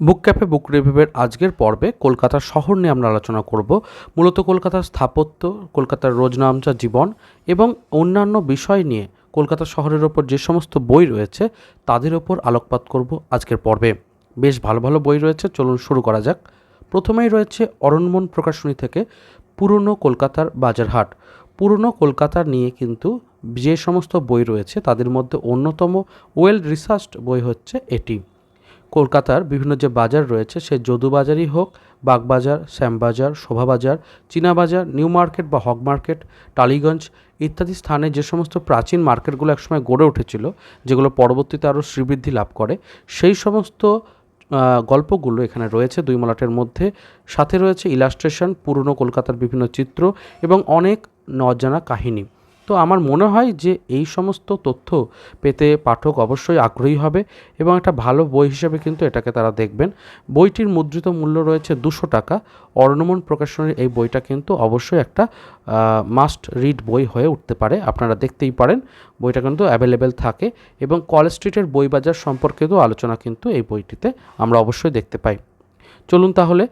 বুক cafe, বুক রিভিউয়ের আজকের পর্বে কলকাতার শহর নিয়ে আমরা আলোচনা করব। মূলত কলকাতার স্থাপত্য, কলকাতার রোজনামচা জীবন এবং অন্যান্য বিষয় নিয়ে কলকাতা শহরের ওপর যে সমস্ত বই রয়েছে তাদের ওপর আলোকপাত করব আজকের পর্বে। বেশ ভালো ভালো বই রয়েছে, চলুন শুরু করা যাক। প্রথমেই রয়েছে অরণ্যমন প্রকাশনী থেকে পুরনো কলকাতার বাজারহাট। পুরনো কলকাতার নিয়ে কিন্তু যে সমস্ত বই রয়েছে তাদের মধ্যে অন্যতম ওয়েল রিসার্চড বই হচ্ছে এটি। কলকাতার বিভিন্ন যে বাজার রয়েছে, সে যদুবাজারই হোক, বাগবাজার, শ্যামবাজার, শোভাবাজার, চীনাবাজার, নিউ মার্কেট বা হক মার্কেট, টালিগঞ্জ ইত্যাদি স্থানে যে সমস্ত প্রাচীন মার্কেটগুলো একসময় গড়ে উঠেছিল, যেগুলো পরবর্তীতে আরও শ্রীবৃদ্ধি লাভ করে, সেই সমস্ত গল্পগুলো এখানে রয়েছে দুই মলাটের মধ্যে। সাথে রয়েছে ইলাস্ট্রেশন, পুরনো কলকাতার বিভিন্ন চিত্র এবং অনেক নজানা কাহিনী। তো আমার মনে হয় যে এই সমস্ত তথ্য পেতে পাঠক অবশ্যই আগ্রহী হবে এবং একটা ভালো বই হিসেবে কিন্তু এটাকে তারা দেখবেন। বইটির মুদ্রিত মূল্য রয়েছে দুশো টাকা। অর্ণমন প্রকাশনের এই বইটা কিন্তু অবশ্যই একটা মাস্ট রিড বই হয়ে উঠতে পারে। আপনারা দেখতেই পারেন, বইটা কিন্তু অ্যাভেলেবেল থাকে এবং কল স্ট্রিটের বই বাজার সম্পর্কিত আলোচনা কিন্তু এই বইটিতে আমরা অবশ্যই দেখতে পাই। চলুন তাহলে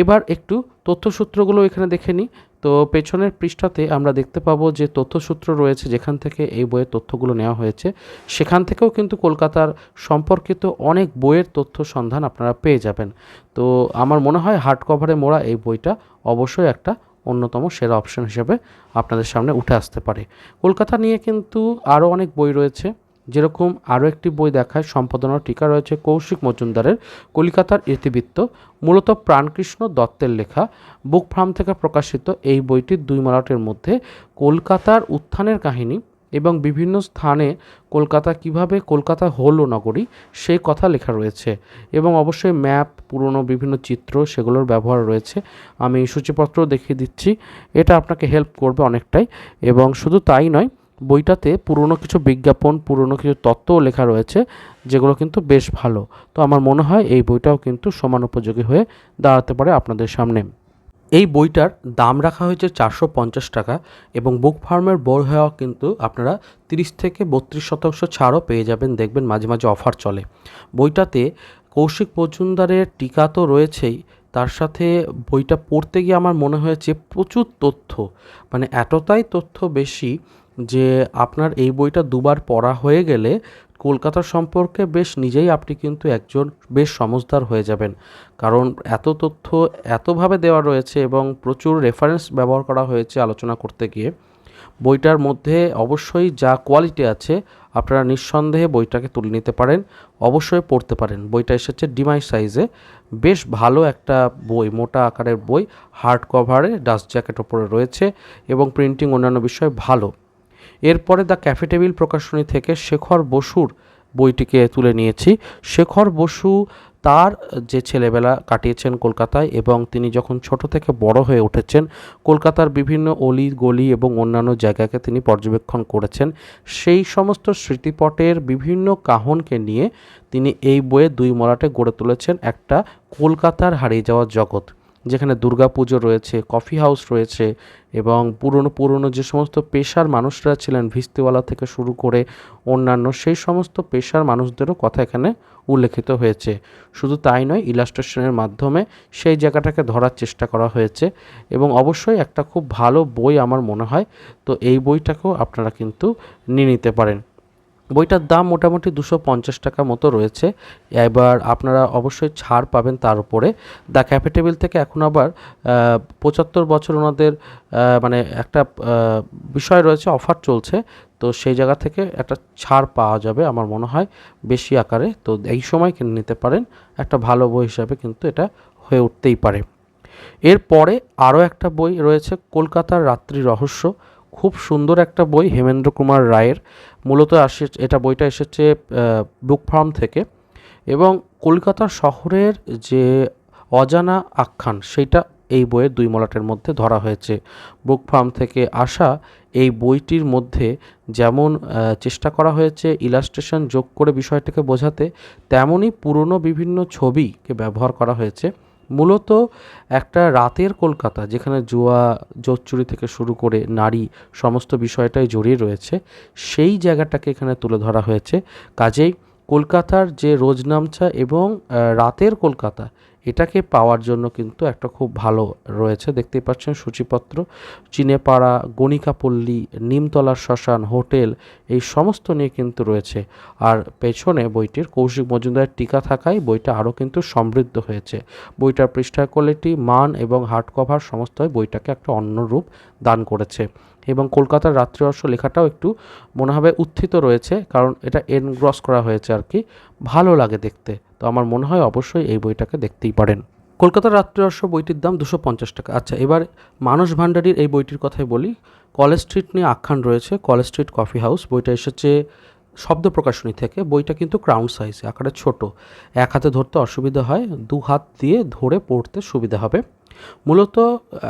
এবার একটু তথ্যসূত্রগুলো এখানে দেখে নিই। তো পেছনের পৃষ্ঠাতে আমরা দেখতে পাবো যে তথ্যসূত্র রয়েছে যেখান থেকে এই বইয়ের তথ্যগুলো নেওয়া হয়েছে। সেখান থেকেও কিন্তু কলকাতার সম্পর্কিত অনেক বইয়ের তথ্য সন্ধান আপনারা পেয়ে যাবেন। তো আমার মনে হয় হার্ড কভারে মোড়া এই বইটা অবশ্যই একটা অন্যতম সেরা অপশন হিসেবে আপনাদের সামনে উঠে আসতে পারে। কলকাতা নিয়ে কিন্তু আরও অনেক বই রয়েছে। যেরকম আরও একটি বই দেখায় সম্পাদনার টিকা রয়েছে কৌশিক মজুমদারের কলিকাতার ইতিবৃত্ত, মূলত প্রাণকৃষ্ণ দত্তের লেখা। বুক ফার্ম থেকে প্রকাশিত এই বইটির দুই মালাটের মধ্যে কলকাতার উত্থানের কাহিনী এবং বিভিন্ন স্থানে কলকাতা কীভাবে কলকাতা হলো নগরী সেই কথা লেখা রয়েছে এবং অবশ্যই ম্যাপ, পুরনো বিভিন্ন চিত্র সেগুলোর ব্যবহার রয়েছে। আমি সূচিপত্র দেখিয়ে দিচ্ছি। এটা আপনাকে হেল্প করবে অনেকটাই এবং শুধু তাই নয় বইটাতে পুরনো কিছু বিজ্ঞাপন, পুরনো কিছু তত্ত্বও লেখা রয়েছে, যেগুলো কিন্তু বেশ ভালো। তো আমার মনে হয় এই বইটাও কিন্তু সমান উপযোগী হয়ে দাঁড়াতে পারে আপনাদের সামনে। এই বইটার দাম রাখা হয়েছে চারশো পঞ্চাশ টাকা এবং বুক ফার্মের বই হওয়া কিন্তু আপনারা তিরিশ থেকে বত্রিশ শতাংশ ছাড়ও পেয়ে যাবেন, দেখবেন মাঝে মাঝে অফার চলে। বইটাতে কৌশিক মজুমদারের টিকা তো রয়েছেই, তার সাথে বইটা পড়তে গিয়ে আমার মনে হয়েছে প্রচুর তথ্য। মানে এতটাই তথ্য বেশি যে আপনার এই বইটা দুবার পড়া হয়ে গেলে কলকাতা সম্পর্কে বেশ নিজেই আপনি কিন্তু একজন বেশ সমজদার হয়ে যাবেন। কারণ এত তথ্য এতভাবে দেওয়া রয়েছে এবং প্রচুর রেফারেন্স ব্যবহার করা হয়েছে আলোচনা করতে গিয়ে। বইটার মধ্যে অবশ্যই যা কোয়ালিটি আছে, আপনারা নিঃসন্দেহে বইটাকে তুলে নিতে পারেন, অবশ্যই পড়তে পারেন। বইটা এসেছে ডিমাই সাইজে। বেশ ভালো একটা বই, মোটা আকারের বই হার্ড কভারে ডাস্ট জ্যাকেট ওপরে রয়েছে এবং প্রিন্টিং অন্যান্য বিষয় ভালো। এরপরে দ্য ক্যাফে টেবিল প্রকাশনী থেকে শেখর বসুর বইটিকে তুলে নিয়েছি। শেখর বসু তার যে ছেলেবেলা কাটিয়েছেন কলকাতায় এবং তিনি যখন ছোট থেকে বড় হয়ে উঠেছেন, কলকাতার বিভিন্ন অলি গলি এবং অন্যান্য জায়গাকে তিনি পর্যবেক্ষণ করেছেন। সেই সমস্ত স্মৃতিপটের বিভিন্ন কাহনকে নিয়ে তিনি এই বইয়ে দুই মলাটে গড়ে তুলেছেন একটা কলকাতার হারিয়ে যাওয়া জগৎ। যেখানে দুর্গা পুজো রয়েছে কফি হাউস রয়েছে এবং পুরনো পুরনো যে সমস্ত পেশার মানুষরা ছিলেন ভিস্তিওয়ালা থেকে শুরু করে অন্যান্য সেই সমস্ত পেশার মানুষদেরও কথা এখানে উল্লেখিত হয়েছে। শুধু তাই নয় ইলাস্ট্রেশনের মাধ্যমে সেই জায়গাটাকে ধরার চেষ্টা করা হয়েছে এবং অবশ্যই একটা খুব ভালো বই আমার মনে হয়, তো এই বইটাকেও আপনারা কিন্তু নিয়ে নিতে পারেন। বইটার দাম মোটামুটি দুশো পঞ্চাশ টাকা মতো রয়েছে। এবার আপনারা অবশ্যই ছাড় পাবেন তার উপরে। দ্য ক্যাফে টেবিল থেকে এখন আবার পঁচাত্তর বছর ওনাদের মানে একটা বিষয় রয়েছে, অফার চলছে। তো সেই জায়গা থেকে একটা ছাড় পাওয়া যাবে আমার মনে হয় বেশি আকারে। তো এই সময় কিনে নিতে পারেন। একটা ভালো বই হিসাবে কিন্তু এটা হয়ে উঠতেই পারে। এরপরে আরও একটা বই রয়েছে, কলকাতার রাত্রি রহস্য। খুব সুন্দর একটা বই, হেমেন্দ্র কুমার রায়ের। মূলত আসে, এটা বইটা এসেছে বুক ফার্ম থেকে। এবং কলকাতা শহরের যে অজানা আখ্যান সেইটা এই বইয়ের দুই মলাটের মধ্যে ধরা হয়েছে। বুক ফার্ম থেকে আসা এই বইটির মধ্যে যেমন চেষ্টা করা হয়েছে ইলাস্ট্রেশন যোগ করে বিষয়টাকে বোঝাতে, তেমনই পুরনো বিভিন্ন ছবিকে ব্যবহার করা হয়েছে। মূলত একটা রাতের কলকাতা যেখানে জুয়া, জোচ্চুরি থেকে শুরু করে নারী সমস্ত বিষয়টাই জড়িয়ে রয়েছে, সেই জায়গাটাকে এখানে তুলে ধরা হয়েছে। কাজেই কলকাতার যে রোজনামচা এবং রাতের কলকাতা এটাকে পাওয়ার জন্য কিন্তু একটা খুব ভালো রয়েছে। দেখতেই পাচ্ছেন সূচিপত্র, চিনেপাড়া, গণিকাপল্লী, নিমতলার শ্মশান, হোটেল, এই সমস্ত নিয়ে কিন্তু রয়েছে। আর পেছনে বইটির কৌশিক মজুমদারের টিকা থাকায় বইটা আরও কিন্তু সমৃদ্ধ হয়েছে। বইটার পৃষ্ঠা কোয়ালিটি মান এবং হার্ড কভার সমস্তই বইটাকে একটা অন্য রূপ দান করেছে। এবং কলকাতার রাত্রিবর্ষ লেখাটাও একটু মনে হবে উত্থিত রয়েছে, কারণ এটা এনগ্রস করা হয়েছে আর কি। ভালো লাগে দেখতে। তো আমার মনে হয় অবশ্যই এই বইটাকে দেখতেই পারেন। কলকাতার রাত্রিবর্ষ বইটির দাম দুশো পঞ্চাশ টাকা। আচ্ছা এবার মানস ভান্ডারীর এই বইটির কথাই বলি। কলেজ স্ট্রিট নিয়ে আখ্যান রয়েছে, কলেজ স্ট্রিট কফি হাউস। বইটা এসেছে শব্দ প্রকাশনী থেকে। বইটা কিন্তু ক্রাউন সাইজ, আকারে ছোট। এক হাতে ধরতে অসুবিধা হয়, দু হাত দিয়ে ধরে পড়তে সুবিধা হবে। মূলত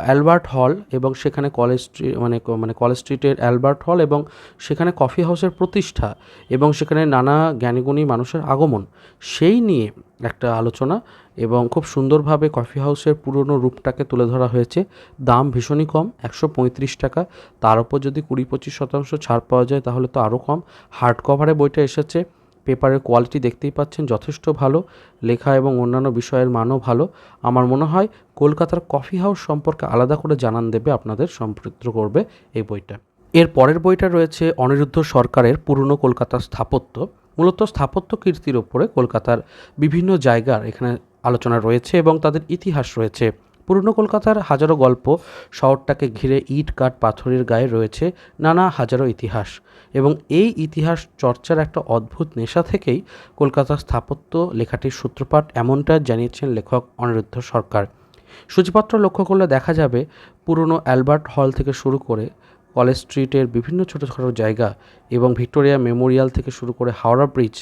অ্যালবার্ট হল এবং সেখানে কলেজ স্ট্রিট মানে মানে কলেজ স্ট্রিটের অ্যালবার্ট হল এবং সেখানে কফি হাউসের প্রতিষ্ঠা এবং সেখানে নানা জ্ঞানীগুণী মানুষের আগমন। সেই নিয়ে একটা আলোচনা এবং খুব সুন্দরভাবে কফি হাউসের পুরনো রূপটাকে তুলে ধরা হয়েছে। দাম ভীষণই কম, একশো পঁয়ত্রিশ টাকা। তার উপর যদি কুড়ি পঁচিশ শতাংশ ছাড় পাওয়া যায় তাহলে তো আরও কম। হার্ড কভারে বইটা এসেছে। পেপারের কোয়ালিটি দেখতেই পাচ্ছেন, যথেষ্ট ভালো, লেখা এবং অন্যান্য বিষয়ের মানও ভালো। আমার মনে হয় কলকাতার কফি হাউস সম্পর্কে আলাদা করে জানান দেবে আপনাদের সম্পৃক্ত করবে এই বইটা। এর পরের বইটা রয়েছে অনিরুদ্ধ সরকারের পুরনো কলকাতার স্থাপত্য। মূলত স্থাপত্য কীর্তির ওপরে কলকাতার বিভিন্ন জায়গার এখানে আলোচনা রয়েছে এবং তাদের ইতিহাস রয়েছে। পুরনো কলকাতার হাজারো গল্প শহরটাকে ঘিরে ইট, কাঠ, পাথরের গায়ে রয়েছে নানা হাজারো ইতিহাস এবং এই ইতিহাস চর্চার একটা অদ্ভুত নেশা থেকেই কলকাতার স্থাপত্য লেখাটির সূত্রপাত এমনটা জানিয়েছেন লেখক অনিরুদ্ধ সরকার। সূচিপত্র লক্ষ্য করলে দেখা যাবে পুরনো অ্যালবার্ট হল থেকে শুরু করে কলেজ স্ট্রিটের বিভিন্ন ছোটো ছোটো জায়গা এবং ভিক্টোরিয়া মেমোরিয়াল থেকে শুরু করে হাওড়া ব্রিজ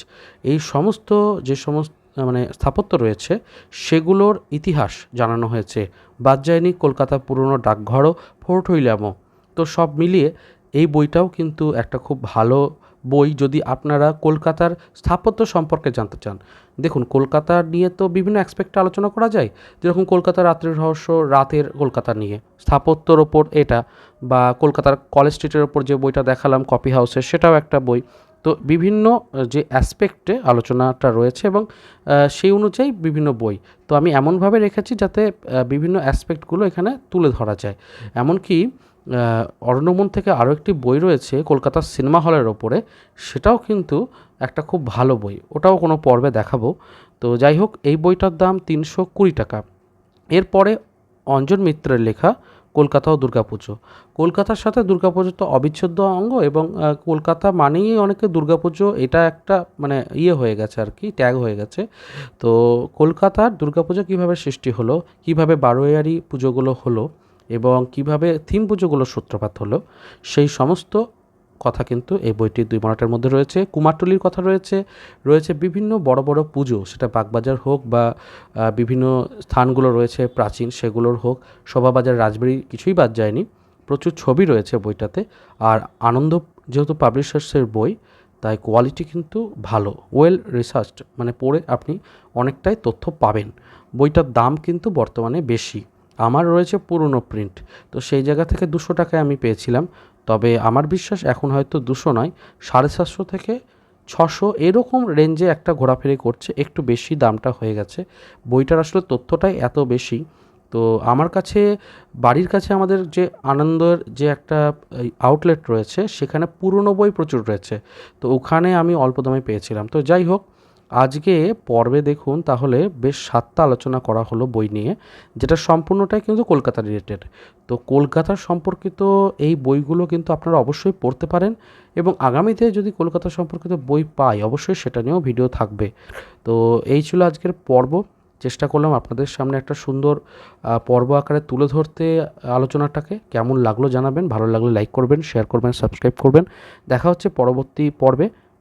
এই সমস্ত যে সমস্ত মানে স্থাপত্য রয়েছে, সেগুলোর ইতিহাস জানানো হয়েছে। বাদ যায়নি কলকাতা পুরনো ডাকঘরও, ফোর্ট উইলিয়ামও। তো সব মিলিয়ে এই বইটাও কিন্তু একটা খুব ভালো বই যদি আপনারা কলকাতার স্থাপত্য সম্পর্কে জানতে চান। দেখুন, কলকাতা নিয়ে তো বিভিন্ন অ্যাসপেক্টে আলোচনা করা যায়। যেরকম কলকাতার রাত্রির রহস্য, রাতের কলকাতা নিয়ে। স্থাপত্যর ওপর এটা বা কলকাতার কলেজ স্ট্রিটের ওপর যে বইটা দেখালাম, কফি হাউসের, সেটাও একটা বই। তো বিভিন্ন যে অ্যাসপেক্টে আলোচনাটা রয়েছে এবং সেই অনুযায়ী বিভিন্ন বই। তো আমি এমনভাবে রেখেছি যাতে বিভিন্ন অ্যাসপেক্টগুলো এখানে তুলে ধরা যায়। এমনকি অরণ্যমন থেকে আরও একটি বই রয়েছে কলকাতার সিনেমা হলের ওপরে। সেটাও কিন্তু একটা খুব ভালো বই। ওটাও কোনো পর্বে দেখাবো। তো যাই হোক, এই বইটার দাম তিনশো কুড়ি টাকা। এরপরে অঞ্জন মিত্রের লেখা কলকাতা ও দুর্গাপুজো। কলকাতার সাথে দুর্গাপুজো তো অবিচ্ছেদ্য অঙ্গ এবং কলকাতা মানেই অনেকে দুর্গাপুজো, এটা একটা মানে ইয়ে হয়ে গেছে আর কি ট্যাগ হয়ে গেছে। তো কলকাতার দুর্গাপুজো কীভাবে সৃষ্টি হলো, কীভাবে বারোয়ারি পুজোগুলো হলো এবং কীভাবে থিম পুজোগুলোর সূত্রপাত হলো, সেই সমস্ত কথা কিন্তু এই বইটির দুই মনাটের মধ্যে রয়েছে, কুমারটুলির কথা রয়েছে রয়েছে বিভিন্ন বড় বড় পুজো, সেটা বাগবাজার হোক বা বিভিন্ন স্থানগুলো রয়েছে প্রাচীন সেগুলোর হোক, শোভাবাজার, রাজবাড়ি কিছুই বাদ যায়নি, প্রচুর ছবি রয়েছে বইটাতে, আর আনন্দ যেহেতু পাবলিশার্সের বই, তাই কোয়ালিটি কিন্তু ভালো, ওয়েল রিসার্চড মানে পড়ে আপনি অনেকটাই তথ্য পাবেন। বইটার দাম কিন্তু বর্তমানে বেশি, আমার রয়েছে পুরনো প্রিন্ট, তো সেই জায়গা থেকে দুশো টাকায় আমি পেয়েছিলাম তবে আমার বিশ্বাস এখন হয়তো দুশো নয়, সাড়ে সাতশো থেকে ছশো এরকম রেঞ্জে একটা ঘোরাফেরি করছে, একটু বেশি দামটা হয়ে গেছে। বইটার আসলে তথ্যটাই এত বেশি। তো আমার কাছে, বাড়ির কাছে আমাদের যে আনন্দের যে একটা আউটলেট রয়েছে, সেখানে পুরনো বই প্রচুর রয়েছে। তো ওখানে আমি অল্প দামে পেয়েছিলাম। তো যাই হোক আজকে পর্বে দেখুন তাহলে বেশ সাতটা আলোচনা করা হলো বই নিয়ে, যেটা সম্পূর্ণটাই কিন্তু কলকাতা রিলেটেড তো কলকাতার সম্পর্কিত এই বইগুলো কিন্তু আপনারা অবশ্যই পড়তে পারেন এবং আগামীতে যদি কলকাতা সম্পর্কিত বই পাই, অবশ্যই সেটা নিয়েও ভিডিও থাকবে। তো এই ছিল আজকের পর্ব। চেষ্টা করলাম আপনাদের সামনে একটা সুন্দর পর্ব আকারে তুলে ধরতে আলোচনাটাকে। কেমন লাগল জানাবেন, ভালো লাগলে লাইক করবেন শেয়ার করবেন সাবস্ক্রাইব করবেন। দেখা হচ্ছে পরবর্তী পর্বে।